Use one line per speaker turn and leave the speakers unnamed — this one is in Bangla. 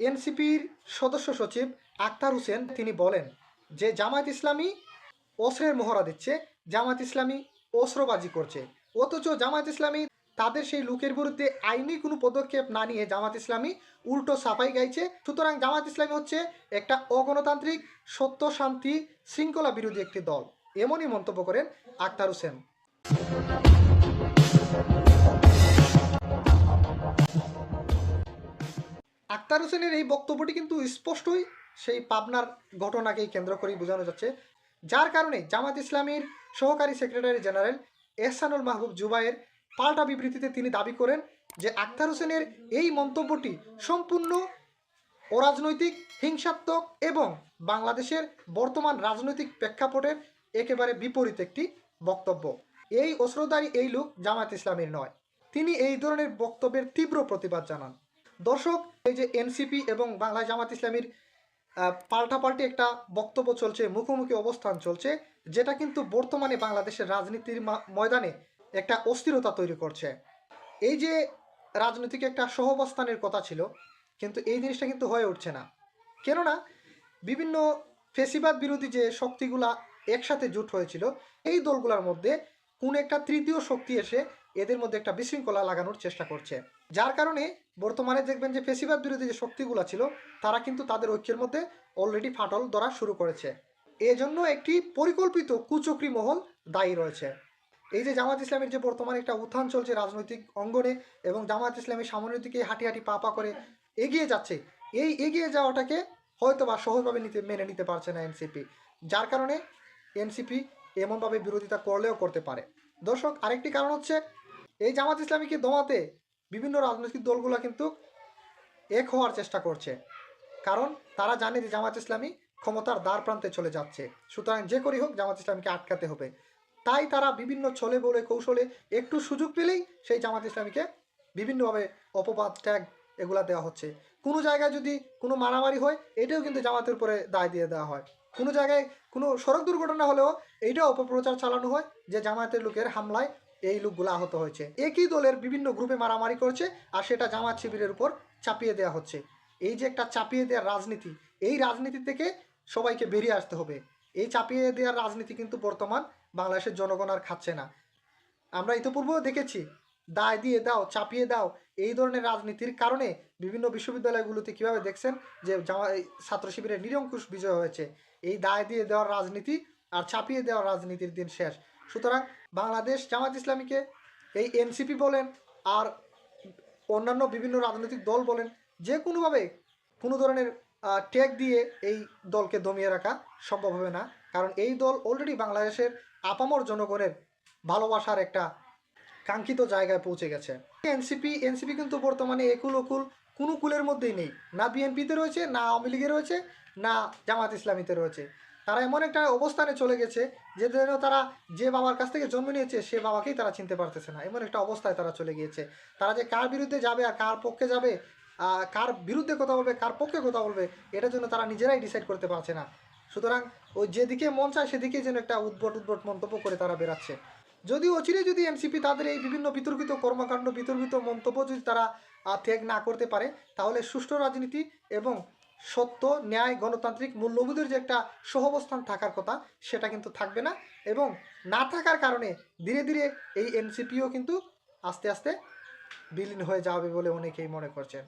এনসিপির সদস্য সচিব আক্তার হোসেন তিনি বলেন যে জামায়াত ইসলামী অস্ত্রের মহড়া দিচ্ছে, জামায়াত ইসলামী অস্ত্রবাজি করছে। অথচ জামায়াত ইসলামী তাদের সেই লোকের বিরুদ্ধে আইনি কোনো পদক্ষেপ না নিয়ে জামাত ইসলামী উল্টো সাফাই গাইছে। সুতরাং জামাত ইসলামী হচ্ছে একটা অগণতান্ত্রিক, সত্য, শান্তি, শৃঙ্খলা বিরোধী একটি দল। এমনই মন্তব্য করেন আক্তার হোসেন। আক্তার হোসেনের এই বক্তব্যটি কিন্তু স্পষ্টই সেই পাবনার ঘটনাকেই কেন্দ্র করেই বোঝানো যাচ্ছে। যার কারণে জামাত ইসলামীর সহকারী সেক্রেটারি জেনারেল এহসানুল মাহবুব জুবাইয়ের পাল্টা বিবৃতিতে তিনি দাবি করেন যে আক্তার হোসেনের এই মন্তব্যটি সম্পূর্ণ অরাজনৈতিক, হিংসাত্মক এবং বাংলাদেশের বর্তমান রাজনৈতিক প্রেক্ষাপটের একেবারে বিপরীত একটি বক্তব্য। এই অস্ত্রধারী এই লোক জামাত ইসলামীর নয়। তিনি এই ধরনের বক্তব্যের তীব্র প্রতিবাদ জানান। দর্শক, এই যে এনসিপি এবং বাংলা জামাত ইসলামীর পাল্টাপাল্টি একটা বক্তব্য চলছে, মুখোমুখি অবস্থান চলছে, যেটা কিন্তু বর্তমানে বাংলাদেশের রাজনীতির ময়দানে একটা অস্থিরতা তৈরি করছে। এই যে রাজনৈতিক একটা সহাবস্থানের কথা ছিল, কিন্তু এই জিনিসটা কিন্তু হয়ে উঠছে না। কেননা, বিভিন্ন ফেসিবাদ বিরোধী যে শক্তিগুলা একসাথে জোট হয়েছিল, এই দলগুলোর মধ্যে কোন একটা তৃতীয় শক্তি এসে এদের মধ্যে একটা বিশৃঙ্খলা লাগানোর চেষ্টা করছে। যার কারণে বর্তমানে দেখবেন যে ফেসিবাদ বিরোধী যে শক্তিগুলো ছিল, তারা কিন্তু তাদের ঐক্যের মধ্যে অলরেডি ফাটল ধরা শুরু করেছে। এজন্য একটি পরিকল্পিত কুচক্রি মহল দায়ী রয়েছে। এই যে জামাত ইসলামের যে বর্তমানে একটা উত্থান চলছে রাজনৈতিক অঙ্গনে এবং জামাত ইসলামের সামনের দিকে হাঁটি হাঁটি পা পা করে এগিয়ে যাচ্ছে, এই এগিয়ে যাওয়াটাকে হয়তো বা সহজভাবে নিতে, মেনে নিতে পারছে না এনসিপি। যার কারণে এনসিপি এমনভাবে বিরোধিতা করলেও করতে পারে। দর্শক, আরেকটি কারণ হচ্ছে এই জামাত ইসলামীকে দমাতে বিভিন্ন রাজনৈতিক দলগুলো কিন্তু এক হওয়ার চেষ্টা করছে। কারণ তারা জানে যে জামাত ইসলামী ক্ষমতার দ্বার প্রান্তে চলে যাচ্ছে। সুতরাং যে করি হোক জামাত ইসলামীকে আটকাতে হবে। তাই তারা বিভিন্ন ছলে বলে কৌশলে একটু সুযোগ পেলেই সেই জামাত ইসলামীকে বিভিন্নভাবে অপবাদ, ট্যাগ এগুলা দেওয়া হচ্ছে। কোনো জায়গায় যদি কোনো মারামারি হয়, এটাও কিন্তু জামাতের উপরে দায় দিয়ে দেওয়া হয়। কোনো জায়গায় কোনো সড়ক দুর্ঘটনা হলেও এইটাও অপপ্রচার চালানো হয় যে জামায়াতের লোকের হামলায় এই লোকগুলো আহত হয়েছে। একই দলের বিভিন্ন গ্রুপে মারামারি করছে আর সেটা জামাত শিবিরের উপর চাপিয়ে দেওয়া হচ্ছে। এই যে একটা চাপিয়ে দেওয়ার রাজনীতি, এই রাজনীতি থেকে সবাইকে বেরিয়ে আসতে হবে। এই চাপিয়ে দেওয়ার রাজনীতি কিন্তু বর্তমান বাংলাদেশের জনগণ আর খাচ্ছে না। আমরা ইতিপূর্বেও দেখেছি দায় দিয়ে দাও, চাপিয়ে দাও, এই ধরনের রাজনীতির কারণে বিভিন্ন বিশ্ববিদ্যালয়গুলোতে কীভাবে দেখছেন যে জামা ছাত্র শিবিরের নিরঙ্কুশ বিজয় হয়েছে। এই দায় দিয়ে দেওয়ার রাজনীতি আর চাপিয়ে দেওয়ার রাজনীতির দিন শেষ। সুতরাং বাংলাদেশ জামাত ইসলামীকে এই এনসিপি বলেন আর অন্যান্য বিভিন্ন রাজনৈতিক দল বলেন, যে কোনোভাবে কোনো ধরনের ট্যাগ দিয়ে এই দলকে দমিয়ে রাখা সম্ভব হবে না। কারণ এই দল অলরেডি বাংলাদেশের আপামর জনগণের ভালোবাসার একটা কাঙ্ক্ষিত জায়গায় পৌঁছে গেছে। এনসিপি এনসিপি কিন্তু বর্তমানে একুল ওকুল কোনো কুলের মধ্যেই নেই। না বিএনপিতে রয়েছে, না আওয়ামী লীগে রয়েছে, না জামাত ইসলামীতে রয়েছে। তারা এমন একটা অবস্থানে চলে গেছে যে যেন তারা যে বাবার কাছ থেকে জন্ম নিয়েছে, সে বাবাকেই তারা চিনতে পারতেছে না। এমন একটা অবস্থায় তারা চলে গিয়েছে। তারা যে কার বিরুদ্ধে যাবে আর কার পক্ষে যাবে কার বিরুদ্ধে কথা বলবে, কার পক্ষে কথা বলবে, এটার জন্য তারা নিজেরাই ডিসাইড করতে পারছে না। সুতরাং ওই যেদিকে মন চায় সেদিকে যেন একটা উদ্ভট উদ্ভট মন্তব্য করে তারা বেরাচ্ছে যদি অচিরে যদি এমসিপি তাদের এই বিভিন্ন বিতর্কিত কর্মকাণ্ড, বিতর্কিত মন্তব্য যদি তারা ত্যাগ না করতে পারে, তাহলে সুষ্ঠু রাজনীতি এবং সত্য, ন্যায়, গণতান্ত্রিক মূল্যবোধের যে একটা সহবস্থান থাকার কথা, সেটা কিন্তু থাকবে না এবং না থাকার কারণে ধীরে ধীরে এই এনসিপিও কিন্তু আস্তে আস্তে বিলীন হয়ে যাবে বলে অনেকেই মনে করছেন।